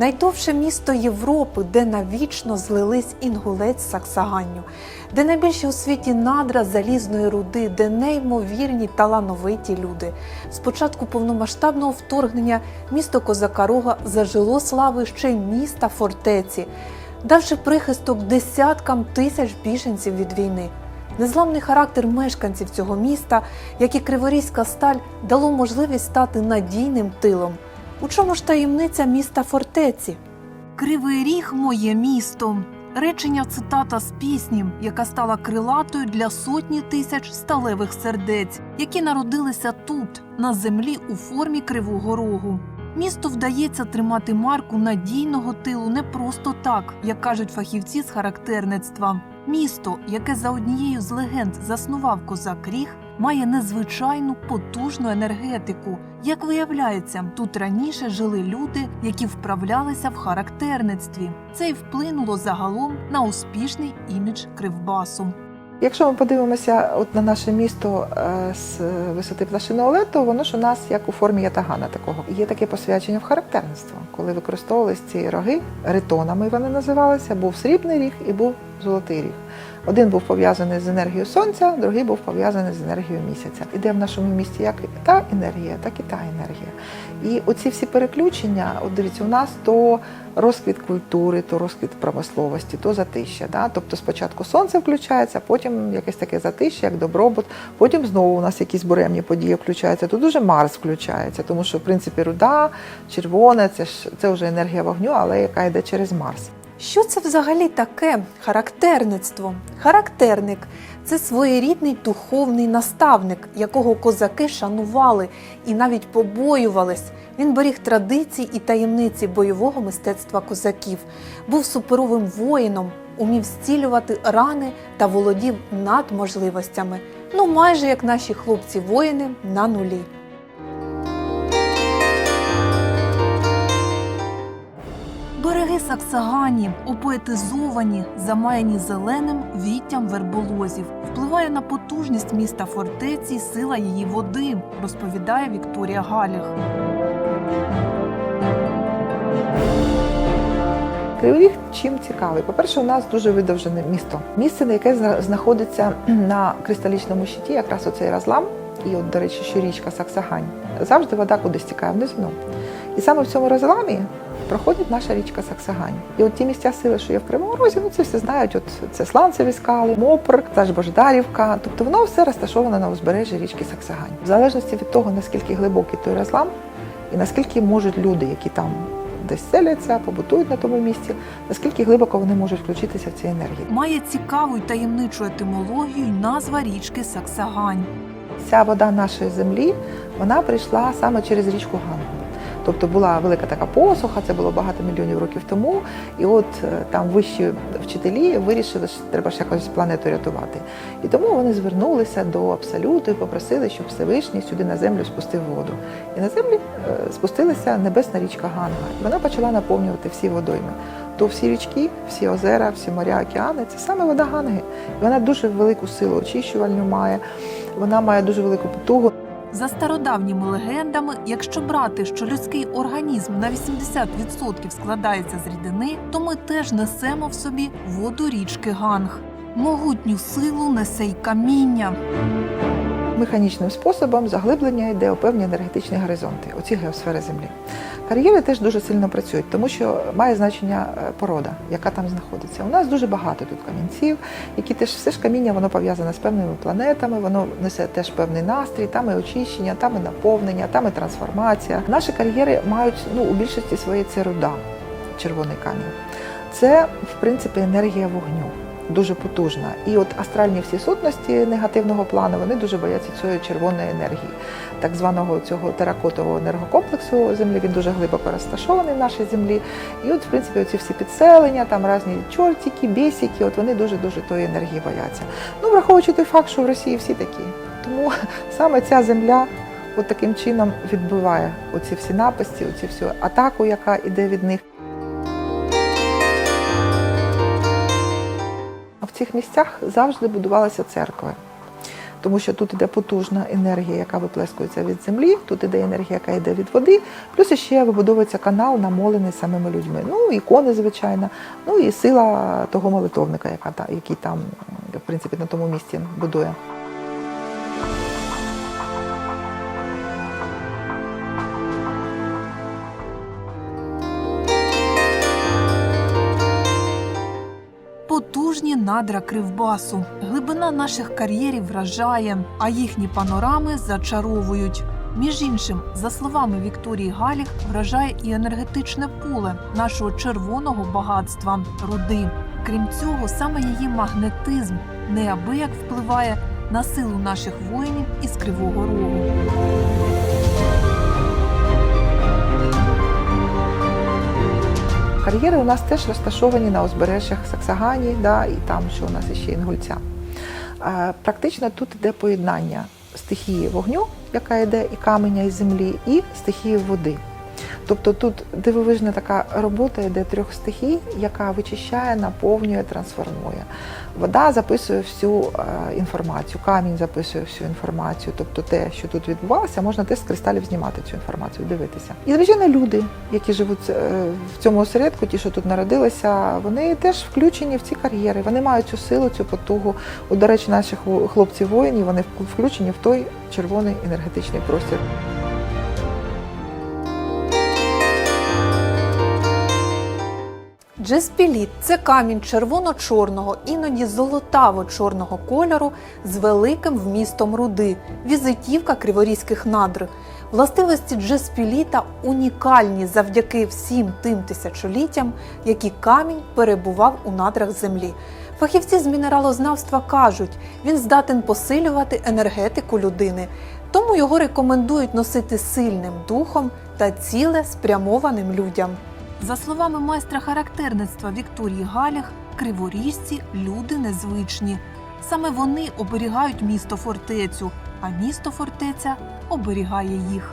Найдовше місто Європи, де навічно злились інгулець з Саксаганню, де найбільші у світі надра залізної руди, де неймовірні талановиті люди. З початку повномасштабного вторгнення місто Козака Рога зажило славою ще й міста фортеці, давши прихисток десяткам тисяч біженців від війни. Незламний характер мешканців цього міста, як і Криворізька сталь, дало можливість стати надійним тилом. У чому ж таємниця міста фортеці? Кривий ріг моє місто. Речення цитата з пісні, яка стала крилатою для сотні тисяч сталевих сердець, які народилися тут, на землі у формі кривого рогу. Місту вдається тримати марку надійного тилу не просто так, як кажуть фахівці з характерництва. Місто, яке за однією з легенд заснував козак Ріг, має незвичайну потужну енергетику. Як виявляється, тут раніше жили люди, які вправлялися в характерництві. Це й вплинуло загалом на успішний імідж Кривбасу. Якщо ми подивимося от на наше місто е, з висоти пташиного лету, воно ж у нас як у формі ятагана такого. Є таке посвячення в характерництво, коли використовувалися ці роги, ритонами вони називалися, був срібний ріг і був золотий ріг. Один був пов'язаний з енергією сонця, другий був пов'язаний з енергією місяця. Іде в нашому місті як та енергія, так і та енергія. І оці всі переключення, от дивіться, у нас то розквіт культури, то розквіт промисловості, то затища. Да? Тобто спочатку сонце включається, потім якесь таке затища, як добробут, потім знову у нас якісь буремні події включаються. Тут дуже Марс включається, тому що в принципі руда, червоне, це ж це вже енергія вогню, але яка йде через Марс. Що це взагалі таке характерництво? Характерник це своєрідний духовний наставник, якого козаки шанували і навіть побоювались. Він беріг традиції і таємниці бойового мистецтва козаків, був суперовим воїном, умів зцілювати рани та володів надможливостями. Ну, майже як наші хлопці-воїни на нулі. Саксагані, опоетизовані, замаяні зеленим віттям верболозів. Впливає на потужність міста фортеці сила її води, розповідає Вікторія Галіх. Кривий чим цікавий? По-перше, у нас дуже видовжене місто. Місце, на яке зна- знаходиться на кристалічному щиті, якраз оцей розлам, і от, до речі, що річка Саксагань. Завжди вода кудись тікає внизу. І саме в цьому розламі проходить наша річка Саксагань. І от ті місця сили, що є в Кривому Розі, ну це всі знають. От це Сланцеві скали, Мопр, та ж Бождарівка. Тобто воно все розташоване на узбережжі річки Саксагань. В залежності від того, наскільки глибокий той розлам, і наскільки можуть люди, які там десь селяться, побутують на тому місці, наскільки глибоко вони можуть включитися в ці енергії. Має цікаву й таємничу етимологію й назва річки Саксагань. Ця вода нашої землі вона прийшла саме через річку Гангу. Тобто була велика така посуха, це було багато мільйонів років тому. І от е, там вищі вчителі вирішили, що треба ж якось планету рятувати. І тому вони звернулися до абсолюту і попросили, щоб Всевишній сюди на землю спустив воду. І на землі е, спустилася небесна річка Ганга. І вона почала наповнювати всі водойми. То всі річки, всі озера, всі моря, океани це саме вода Ганги. І вона дуже велику силу очищувальну має, вона має дуже велику потугу. За стародавніми легендами, якщо брати, що людський організм на 80% складається з рідини, то ми теж несемо в собі воду річки Ганг. Могутню силу несе й каміння. Механічним способом заглиблення йде у певні енергетичні горизонти, оці геосфери Землі. Кар'єри теж дуже сильно працюють, тому що має значення е, порода, яка там знаходиться. У нас дуже багато тут камінців, які теж все ж каміння воно пов'язане з певними планетами, воно несе теж певний настрій, там і очищення, там і наповнення, там і трансформація. Наші кар'єри мають ну у більшості своєї це руда, червоний камінь. Це в принципі енергія вогню. Дуже потужна. І от астральні всі сутності негативного плану вони дуже бояться цієї червоної енергії, так званого цього теракотового енергокомплексу землі. Він дуже глибоко розташований в нашій землі. І от, в принципі, оці всі підселення, там різні чортики, бісики, от вони дуже дуже тої енергії бояться. Ну, враховуючи той факт, що в Росії всі такі. Тому саме ця земля от таким чином відбиває оці всі напасті, оці всю атаку, яка йде від них. Цих місцях завжди будувалися церкви. тому що тут іде потужна енергія, яка виплескується від землі, тут іде енергія, яка йде від води, плюс ще вибудовується канал, намолений самими людьми. Ну, ікони, звичайно, ну і сила того молитовника, яка який там, в принципі, на тому місці будує. Потужні надра Кривбасу. Глибина наших кар'єрів вражає, а їхні панорами зачаровують. Між іншим, за словами Вікторії Галіх, вражає і енергетичне поле нашого червоного багатства руди. Крім цього, саме її магнетизм неабияк впливає на силу наших воїнів із Кривого Рогу. Кар'єри у нас теж розташовані на узбережжях Саксагані, да, і там, що у нас ще Інгульця. Е, Практично тут йде поєднання стихії вогню, яка йде і каменя, і землі, і стихії води. Тобто тут дивовижна така робота йде трьох стихій, яка вичищає, наповнює, трансформує. Вода записує всю е, інформацію, камінь записує всю інформацію. Тобто те, що тут відбувалося, можна теж з кристалів знімати цю інформацію, дивитися. І звичайно, люди, які живуть е, в цьому осередку, ті, що тут народилися, вони теж включені в ці кар'єри. Вони мають цю силу, цю потугу. От, до речі, наших во- хлопців-воїнів вони включені в той червоний енергетичний простір. Джеспіліт це камінь червоно-чорного, іноді золотаво-чорного кольору з великим вмістом руди, візитівка криворізьких надр. Властивості джеспіліта унікальні завдяки всім тим тисячоліттям, які камінь перебував у надрах землі. Фахівці з мінералознавства кажуть, він здатен посилювати енергетику людини, тому його рекомендують носити сильним духом та ціле спрямованим людям. За словами майстра характерництва Вікторії Галях, криворіжці люди незвичні. Саме вони оберігають місто фортецю, а місто фортеця оберігає їх.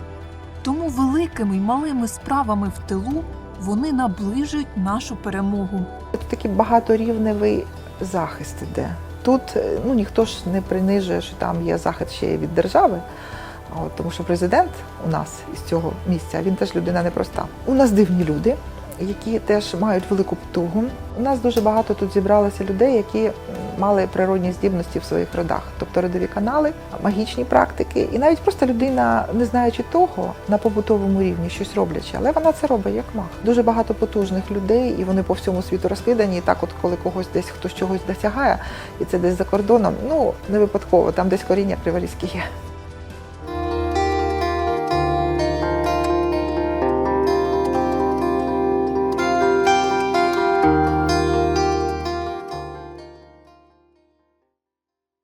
Тому великими й малими справами в тилу вони наближують нашу перемогу. Тут такий багаторівневий захист іде. Тут е, ну, ніхто ж не принижує, що там є захист ще від держави. От, тому що президент у нас із цього місця, він теж людина непроста. У нас дивні люди, які теж мають велику потугу. У нас дуже багато тут зібралося людей, які мали природні здібності в своїх родах, тобто родові канали, магічні практики, і навіть просто людина, не знаючи того, на побутовому рівні щось роблячи, але вона це робить як маг. Дуже багато потужних людей, і вони по всьому світу розкидані. І так, от коли когось десь хтось чогось досягає, і це десь за кордоном, ну не випадково, там десь коріння криворізьке є.